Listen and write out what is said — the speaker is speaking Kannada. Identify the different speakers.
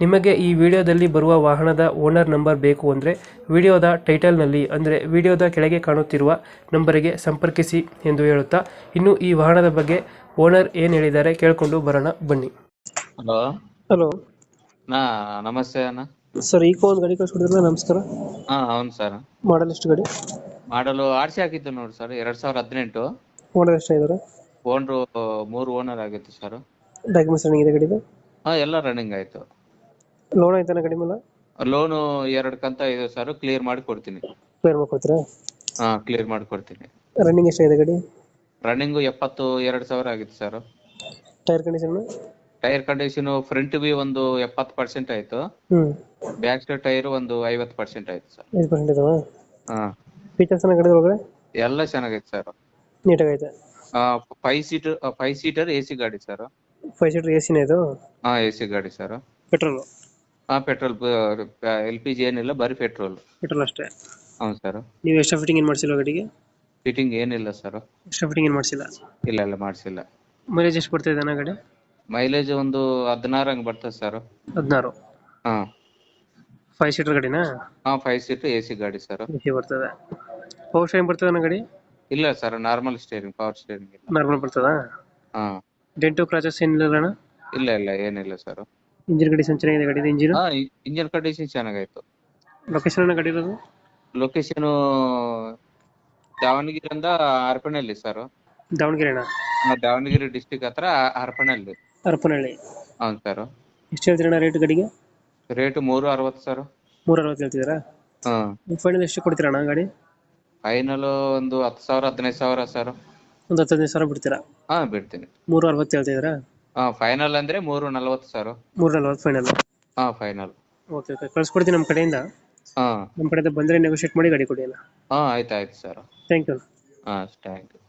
Speaker 1: ನಿಮಗೆ ಈ ವಿಡಿಯೋದಲ್ಲಿ ಬರುವ ವಾಹನದ ಓನರ್ ನಂಬರ್ ಬೇಕು ಅಂದರೆ ವಿಡಿಯೋದ ಟೈಟಲ್ನಲ್ಲಿ ಅಂದರೆ ವಿಡಿಯೋದ ಕೆಳಗೆ ಕಾಣುತ್ತಿರುವ ನಂಬರಿಗೆ ಸಂಪರ್ಕಿಸಿ ಎಂದು ಹೇಳುತ್ತಾ ಇನ್ನು ಈ ವಾಹನದ ಬಗ್ಗೆ ಓನರ್ ಏನು ಹೇಳಿದ್ದಾರೆ ಕೇಳಿಕೊಂಡು ಬರೋಣ ಬನ್ನಿ.
Speaker 2: ಹಲೋ.
Speaker 1: ಹಲೋ.
Speaker 2: ನಾ ನಮಸ್ತೆ ಅಣ್ಣ.
Speaker 1: ಸರ್ ಈ ಒಂದು ಗಾಡಿ ಕಳಿಸ್ಕೊಡಿದ್ರಲ್ಲ ನಮಸ್ಕಾರ.
Speaker 2: ಹಾ ಹೌದು ಸರ್.
Speaker 1: ಮಾಡಲ್ ಎಷ್ಟು ಗಾಡಿ?
Speaker 2: ಮಾಡಲು ಆರ್ಸಿ ಹಾಕಿದ್ದು ನೋಡಿ ಸರ್ ಎರಡ್ ಸಾವಿರ ಹದಿನೆಂಟು.
Speaker 1: ಓನರ್ ಎಷ್ಟಾಗಿದ್ದಾರೆ
Speaker 2: ಓನರು ಮೂರು ಓನರ್ ಆಗಿತ್ತು ಸರ್.
Speaker 1: ಡಾಕ್ಯುಮೆಂಟ್ಸ್ ರನ್ನಿಂಗ್ ಇದೆ ಗಾಡಿದು?
Speaker 2: ಹಾ ಎಲ್ಲ ರನ್ನಿಂಗ್ ಆಯಿತು.
Speaker 1: ಲೋನ್ ಐತನ ಗಾಡಿ ಲೋನ್
Speaker 2: ಲೋನು ಎರಡು ಕಂತ ಇದೆ ಸರ್ ಕ್ಲಿಯರ್ ಮಾಡಿ ಕೊಡ್ತೀನಿ.
Speaker 1: ಕ್ಲಿಯರ್ ಮಾಡ್ಕೊಡ್ತೀರಾ
Speaker 2: ಹಾ ಕ್ಲಿಯರ್ ಮಾಡಿ ಕೊಡ್ತೀನಿ.
Speaker 1: ರನ್ನಿಂಗ್ ಎಷ್ಟಾಗಿದೆ ಗಾಡಿ?
Speaker 2: ರನ್ನಿಂಗು ಎಪ್ಪತ್ತು ಎರಡು ಸಾವಿರ ಆಗಿತ್ತು sir
Speaker 1: tyre condition
Speaker 2: tyre condition front B ಒಂದು ಎಪ್ಪತ್ತು ಪರ್ಸೆಂಟ್ ಆಯ್ತು.
Speaker 1: ಹ್ಞೂ
Speaker 2: ಬ್ಯಾಕ್ ಸೈಡ್ ಟೈರ್ ಒಂದು ಐವತ್ತು ಪರ್ಸೆಂಟ್ ಆಯ್ತು ಸರ್
Speaker 1: ಐದು ಪರ್ಸೆಂಟ್ ಇದಾವ?
Speaker 2: ಹಾ.
Speaker 1: ಫೀಚರ್ಸ್ ಅನ್ನ ಗಾಡಿ ಒಳಗಡೆ?
Speaker 2: ಎಲ್ಲ ಚೆನ್ನಾಗೈತೆ sir
Speaker 1: ನೀಟಾಗೈತೆ
Speaker 2: five seater five seater A C ಗಾಡಿ ಸರ್
Speaker 1: ಫೈವ್ ಸೀಟರ್ ಎ ಸಿನೇ ಇದು?
Speaker 2: ಹಾ ಎ ಸಿ ಗಾಡಿ ಸರ್
Speaker 1: ಪೆಟ್ರೋಲು
Speaker 2: ಹಾ ಪೆಟ್ರೋಲ್ ಎಲ್ ಪಿ ಜಿ ಏನಿಲ್ಲ ಬರೀ ಪೆಟ್ರೋಲ್.
Speaker 1: ಪೆಟ್ರೋಲ್ ಅಷ್ಟೇ?
Speaker 2: ಹೌದು ಸರ್.
Speaker 1: ನೀವು ಎಕ್ಸ್ಟ್ರಾ ಫಿಟ್ಟಿಂಗ್ ಏನು ಮಾಡಿಸಿಲ್ಲ ಗಾಡಿಗೆ?
Speaker 2: ಫಿಟ್ಟಿಂಗ್ ಏನಿಲ್ಲ ಸರ್.
Speaker 1: ಎಕ್ಸ್ಟ್ರಾ ಫಿಟ್ಟಿಂಗ್ ಏನು ಮಾಡಿಸಿಲ್ಲ?
Speaker 2: ಇಲ್ಲ ಇಲ್ಲ ಮಾಡಿಸಿಲ್ಲ.
Speaker 1: ಮೈಲೇಜ್ ಎಷ್ಟು ಬರ್ತಾ ಇದೆ ಗಾಡಿ?
Speaker 2: ಮೈಲೇಜ್ ಒಂದು ಹದಿನಾರು ಹಂಗೆ ಬರ್ತದೆ ಸರ್.
Speaker 1: ಹದಿನಾರು?
Speaker 2: ಹಾ.
Speaker 1: ಫೈವ್ ಸೀಟರ್ ಗಾಡಿನಾ?
Speaker 2: ಹಾ ಫೈವ್ ಸೀಟ್ ಎ ಸಿ ಗಾಡಿ ಸರ್.
Speaker 1: ಎ ಸಿ ಬರ್ತದೆ. ಪವರ್ ಸ್ಟೇರಿಂಗ್ ಬರ್ತದೆ ಗಾಡಿ?
Speaker 2: ಇಲ್ಲ sir normal steering power steering ಇಲ್ಲ.
Speaker 1: ನಾರ್ಮಲ್ ಬರ್ತದಾ?
Speaker 2: ಹಾ.
Speaker 1: ಡೆಂಟು ಕ್ರಾಚಸ್ ಏನಿಲ್ಲ ಅಣ್ಣ?
Speaker 2: ಇಲ್ಲ ಇಲ್ಲ ಏನಿಲ್ಲ ಸರ್.
Speaker 1: ಇಂಜಿನ್ ಕಂಡೀಷನ್ ಚೆನ್ನಾಗಿದೆ ಗಾಡಿದು ಇಂಜಿನ್?
Speaker 2: ಹಾ ಇಂಜಿನ್ ಕಂಡೀಷನ್ ಚೆನ್ನಾಗಾಯ್ತು.
Speaker 1: ಲೊಕೇಶನ್ ಅನ್ನ ಗಾಡಿ ಇರೋದು?
Speaker 2: ಲೊಕೇಶನ್ ದಾವಣಗೆರೆಯಿಂದ ಹರಪನಹಳ್ಳಿ ಸರ್
Speaker 1: ದಾವಣಗೆರೆನಾ?
Speaker 2: ದಾವಣಗೆರೆ ಡಿಸ್ಟಿಕ್ ಹತ್ರ ಹರಪನಹಳ್ಳಿ
Speaker 1: ಹರಪನಹಳ್ಳಿ
Speaker 2: ಹೌದು ಸರ್
Speaker 1: ಎಷ್ಟು ಹೇಳ್ತೀರಣ್ಣ ರೇಟ್ ಗಾಡಿಗೆ?
Speaker 2: ರೇಟ್ ಮೂರು ಅರವತ್ತು ಸರ್
Speaker 1: ಮೂರು ಅರವತ್ತು ಹೇಳ್ತಿದ್ದೀರಾ?
Speaker 2: ಹಾ.
Speaker 1: ಫೈನಲ್ ಎಷ್ಟು ಕೊಡ್ತೀರಣ್ಣ ಗಾಡಿ?
Speaker 2: ಫೈನಲ್ ಒಂದು ಹತ್ತು ಸಾವಿರ ಹದಿನೈದು ಸಾವಿರ ಸರ್
Speaker 1: ಒಂದು ಹತ್ತು ಹದಿನೈದು ಸಾವಿರ ಬಿಡ್ತೀರಾ?
Speaker 2: ಹಾ ಬಿಡ್ತೀನಿ.
Speaker 1: ಮೂರು ಅರವತ್ತು ಹೇಳ್ತಿದ್ದೀರಾ?
Speaker 2: ಹಾ ಫೈನಲ್ ಅಂದ್ರೆ ಮೂರು ನಲವತ್ತು ಸರ್.
Speaker 1: ಮೂರು ನಲ್ವತ್ತು ಫೈನಲ್
Speaker 2: ಹಾ ಫೈನಲ್
Speaker 1: ಓಕೆ ಓಕೆ ಕಳ್ಸ್ಕೊಡ್ತೀನಿ ನಮ್ಮ ಕಡೆಯಿಂದ.
Speaker 2: ಹಾ.
Speaker 1: ನಮ್ಮ ಕಡೆಯಿಂದ ಬಂದ್ರೆ ನೆಗೋಷಿಯೇಟ್ ಮಾಡಿ ಗಾಡಿ ಕೊಡಿ ಅಲ್ಲ?
Speaker 2: ಹಾ ಆಯ್ತು ಆಯ್ತು ಸರ್
Speaker 1: ಥ್ಯಾಂಕ್ ಯು
Speaker 2: ಹಾ ಥ್ಯಾಂಕ್ ಯು